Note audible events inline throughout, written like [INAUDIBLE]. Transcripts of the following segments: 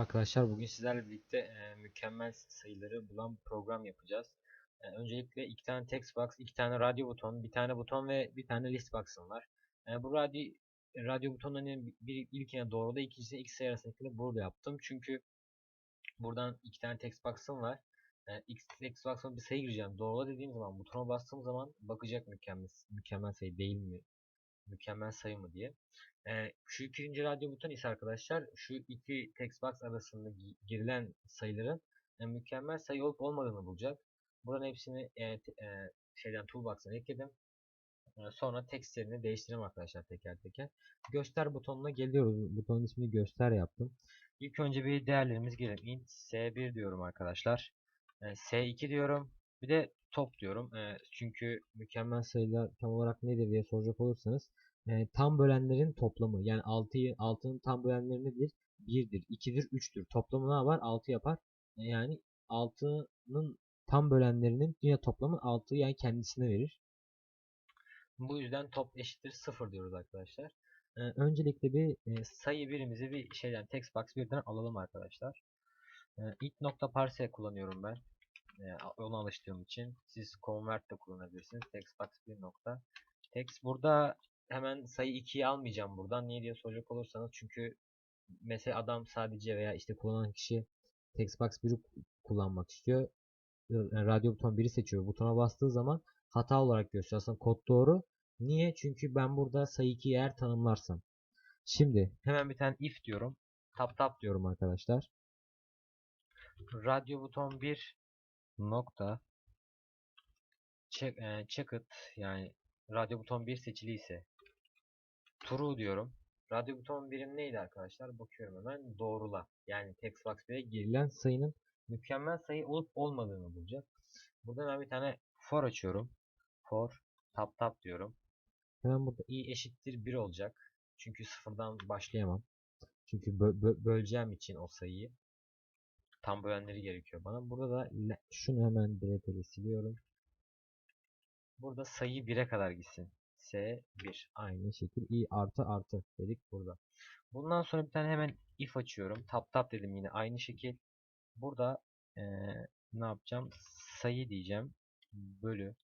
Merhaba arkadaşlar. Bugün sizlerle birlikte e, mükemmel sayıları bulan program yapacağız. E, öncelikle iki tane text box, iki tane radyo buton, bir tane buton ve bir tane list box'ım var. E, bu radyo radyo butonlarının bir ilkine doğruda ikincisine x sayı arasındakini burada yaptım. Çünkü buradan iki tane text box'ım var. E, x text box'ıma bir sayı gireceğim. Doğrula dediğim zaman butona bastığım zaman bakacak mükemmel mükemmel sayı değil mi? Mükemmel sayı mı diye. Ee, şu ikinci radyo buton ise arkadaşlar şu iki text box arasında girilen sayıların e, mükemmel sayı olup olmadığını bulacak. Buradan hepsini e, e, şeyden toolbox'tan ekledim. E, sonra tekstlerini değiştireyim arkadaşlar teker teker. Göster butonuna geliyoruz. Butonun ismini göster yaptım. İlk önce bir değerlerimiz girelim. int s1 diyorum arkadaşlar. E, s2 diyorum. Bir de top diyorum. E, çünkü mükemmel sayılar tam olarak nedir diye soracak olursanız e, tam bölenlerin toplamı. Yani 6'yı 6'nın tam bölenleri nedir? 1'dir, 2'dir, 3'tür. Toplamı ne yapar? 6 yapar. E, yani 6'nın tam bölenlerinin yine toplamı 6 yani kendisine verir. Bu yüzden top eşittir 0 diyoruz arkadaşlar. E, öncelikle bir e, sayı birimizi bir şeyden text box birden alalım arkadaşlar. E, int nokta parse kullanıyorum ben. E, alıştığım için. Siz convert de kullanabilirsiniz. Text box bir nokta. Text burada hemen sayı 2'yi almayacağım buradan. Niye diye soracak olursanız çünkü mesela adam sadece veya işte kullanan kişi textbox 1'i kullanmak istiyor. Yani radyo buton 1'i seçiyor. Butona bastığı zaman hata olarak gösteriyor. Aslında kod doğru. Niye? Çünkü ben burada sayı 2'yi eğer tanımlarsam. Şimdi hemen bir tane if diyorum. Tap tap diyorum arkadaşlar. Radyo buton 1 nokta check, e, checked yani radyo buton 1 seçili ise True diyorum. Radyo buton birim neydi arkadaşlar? Bakıyorum hemen. Doğrula. Yani textbox 1'e girilen sayının mükemmel sayı olup olmadığını bulacak. Burada ben bir tane for açıyorum. For tap tap diyorum. Hemen burada i eşittir 1 olacak. Çünkü sıfırdan başlayamam. Çünkü bö bö böleceğim için o sayıyı. Tam bölenleri gerekiyor bana. Burada da şunu hemen direkt siliyorum. Burada sayı 1'e kadar gitsin. S1 aynı şekil i artı artı dedik burada. Bundan sonra bir tane hemen if açıyorum. Tap tap dedim yine aynı şekil. Burada ee, ne yapacağım? Sayı diyeceğim. Bölü.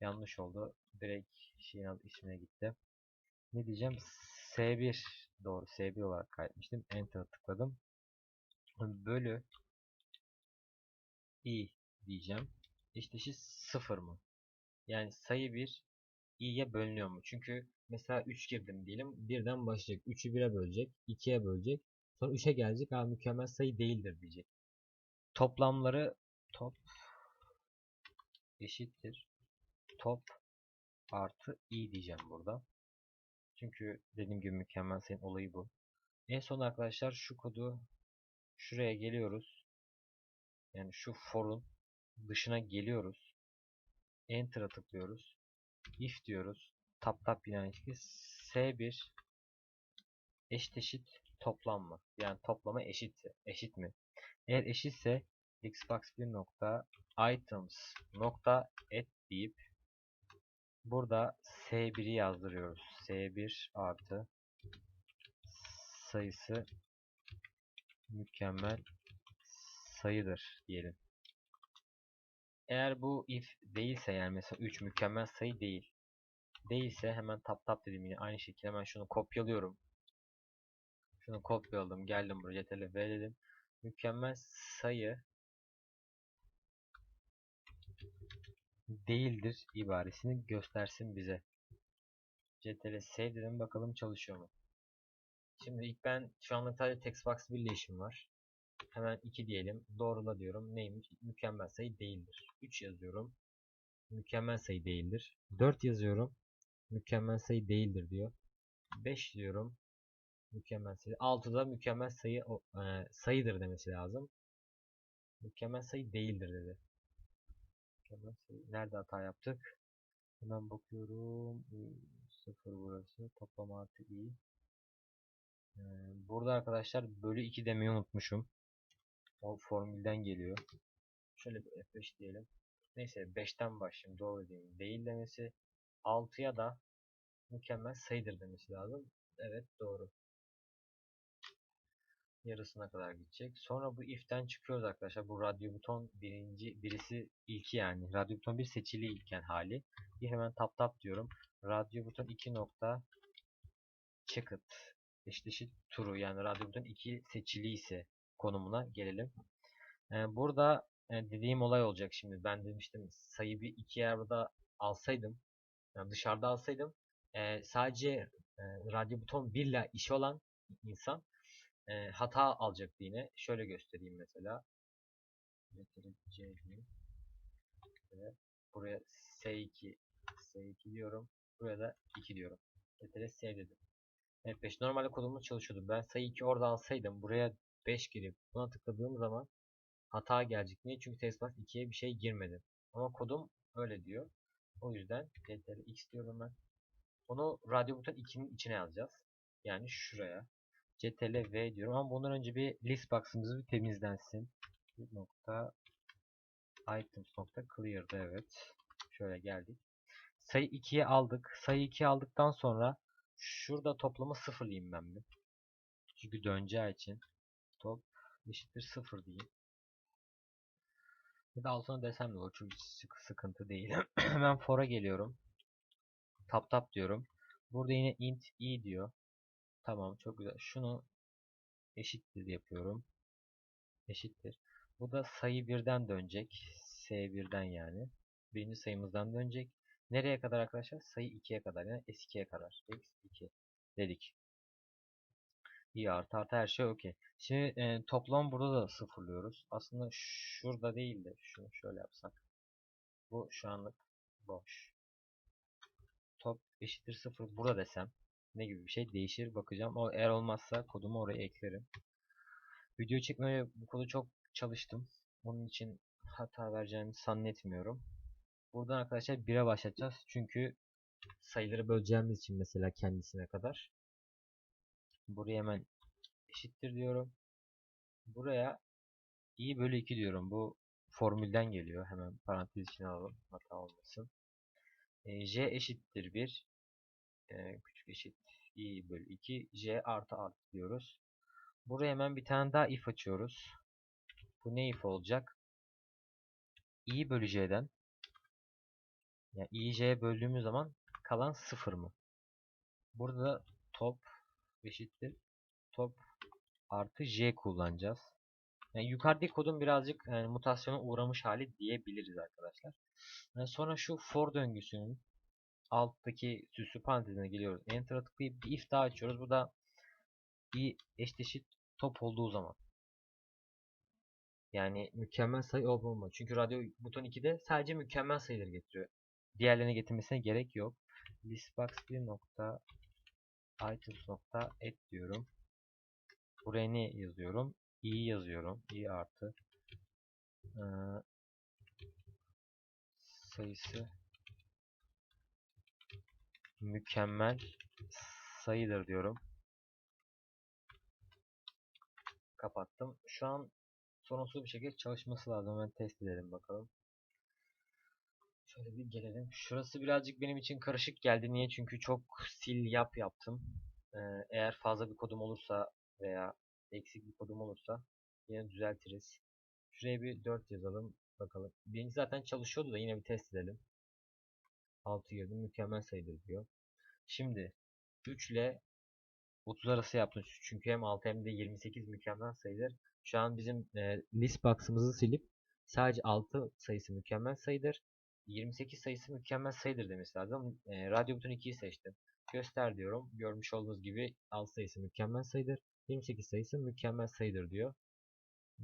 Yanlış oldu. Direkt şeyin adı ismine gitti. Ne diyeceğim? S1 doğru S1 olarak kaydetmiştim. Enter tıkladım. Bölü i diyeceğim. Şu 0 mı? Yani sayı 1 i'ye bölünüyor mu? Çünkü mesela 3 girdim diyelim. Birden başlayacak. 3'ü 1'e bölecek. 2'ye bölecek. Sonra 3'e gelecek. Abi mükemmel sayı değildir diyecek. Toplamları top eşittir. Top artı i diyeceğim burada. Çünkü dediğim gibi mükemmel sayının olayı bu. En son arkadaşlar şu kodu şuraya geliyoruz. Yani şu for'un dışına geliyoruz. Enter'a tıklıyoruz if diyoruz. Tap tap aynı şekilde. S1 eşit eşit toplam mı? Yani toplama eşit eşit mi? Eğer eşitse xbox 1 nokta items nokta et deyip burada S1'i yazdırıyoruz. S1 artı sayısı mükemmel sayıdır diyelim. Eğer bu if değilse yani mesela 3 mükemmel sayı değil. Değilse hemen tap tap dedim yine aynı şekilde hemen şunu kopyalıyorum. Şunu kopyaladım geldim buraya ctrl v dedim. Mükemmel sayı değildir ibaresini göstersin bize. ctrl save dedim bakalım çalışıyor mu. Şimdi ilk ben şu anda sadece textbox birleşim var. Hemen 2 diyelim. Doğrula diyorum. Neymiş? Mükemmel sayı değildir. 3 yazıyorum. Mükemmel sayı değildir. 4 yazıyorum. Mükemmel sayı değildir diyor. 5 diyorum. Mükemmel sayı. 6 da mükemmel sayı e, sayıdır demesi lazım. Mükemmel sayı değildir dedi. Mükemmel sayı. Nerede hata yaptık? Hemen bakıyorum. 0 burası. Toplam artı i. Ee, burada arkadaşlar bölü 2 demeyi unutmuşum. O formülden geliyor. Şöyle bir F5 diyelim. Neyse 5'ten başlayayım. Doğru diyeyim. Değil demesi. 6'ya da mükemmel sayıdır demesi lazım. Evet doğru. yarısına kadar gidecek. Sonra bu if'ten çıkıyoruz arkadaşlar. Bu radyo buton birinci birisi ilki yani. Radyo buton bir seçili ilken hali. Bir hemen tap tap diyorum. Radyo buton 2 nokta checked eşleşik turu yani radyo buton 2 seçili ise konumuna gelelim. Ee, burada e, dediğim olay olacak şimdi. Ben demiştim sayı bir iki yer burada alsaydım yani dışarıda alsaydım e, sadece e, radyo buton 1 ile işi olan insan e, hata alacaktı yine. Şöyle göstereyim mesela. Buraya S2 S2 diyorum. Buraya da 2 diyorum. Ctrl S dedim. Evet 5. Normalde kodumuz çalışıyordu. Ben sayı 2 orada alsaydım buraya 5 girip buna tıkladığım zaman hata gelecek. Niye? Çünkü testbox 2'ye bir şey girmedi. Ama kodum öyle diyor. O yüzden Ctrl X diyorum ben. Onu radyo buton 2'nin içine yazacağız. Yani şuraya. Ctrl V diyorum ama bundan önce bir list box'ımız bir temizlensin. Nokta items nokta clear'da evet. Şöyle geldik. Sayı 2'ye aldık. Sayı 2'ye aldıktan sonra şurada toplamı sıfırlayayım ben bir. Çünkü döneceği için top eşittir sıfır diyeyim. Ya da altına desem de olur çünkü sık sıkıntı değil. [CLEARS THROAT] Hemen for'a geliyorum. Tap tap diyorum. Burada yine int i diyor. Tamam çok güzel. Şunu eşittir yapıyorum. Eşittir. Bu da sayı birden dönecek. S1'den yani. Birinci sayımızdan dönecek. Nereye kadar arkadaşlar? Sayı 2'ye kadar yani S2'ye kadar. X2 dedik. İyi artı artı her şey okey. Şimdi e, toplam burada da sıfırlıyoruz. Aslında şurada değil de şunu şöyle yapsak. Bu şu anlık boş. Top eşittir sıfır burada desem ne gibi bir şey değişir bakacağım. O eğer olmazsa kodumu oraya eklerim. Video çekmeye bu kodu çok çalıştım. Onun için hata vereceğimi zannetmiyorum. Buradan arkadaşlar 1'e başlatacağız. Çünkü sayıları böleceğimiz için mesela kendisine kadar. Buraya hemen eşittir diyorum. Buraya i bölü 2 diyorum. Bu formülden geliyor. Hemen parantez içine alalım. Hata olmasın. E, j eşittir 1. E, küçük eşit i bölü 2. j artı artı diyoruz. Buraya hemen bir tane daha if açıyoruz. Bu ne if olacak? i bölü j'den yani i j'ye böldüğümüz zaman kalan 0 mı? Burada top eşittir top artı j kullanacağız. Yani yukarıdaki kodun birazcık yani mutasyona uğramış hali diyebiliriz arkadaşlar. Yani sonra şu for döngüsünün alttaki süslü parantezine geliyoruz. Enter'a tıklayıp bir if daha açıyoruz. Bu da i eşdeşit top olduğu zaman. Yani mükemmel sayı olmamalı. Çünkü radyo buton 2'de sadece mükemmel sayıları getiriyor. Diğerlerini getirmesine gerek yok. Listbox 1 nokta items add diyorum. Buraya ne yazıyorum? i yazıyorum. i artı ee, sayısı mükemmel sayıdır diyorum. Kapattım. Şu an sorunsuz bir şekilde çalışması lazım. Hemen test edelim bakalım. Şöyle bir gelelim. Şurası birazcık benim için karışık geldi. Niye? Çünkü çok sil yap yaptım. Ee, eğer fazla bir kodum olursa veya eksik bir kodum olursa yine düzeltiriz. Şuraya bir 4 yazalım. Bakalım. Birinci zaten çalışıyordu da yine bir test edelim. 6 girdim. Mükemmel sayıdır diyor. Şimdi 3 ile 30 arası yaptım. Çünkü hem 6 hem de 28 mükemmel sayıdır. Şu an bizim e, list box'ımızı silip sadece 6 sayısı mükemmel sayıdır. 28 sayısı mükemmel sayıdır demesi lazım. E, radyo buton 2'yi seçtim. Göster diyorum. Görmüş olduğunuz gibi 6 sayısı mükemmel sayıdır. 28 sayısı mükemmel sayıdır diyor.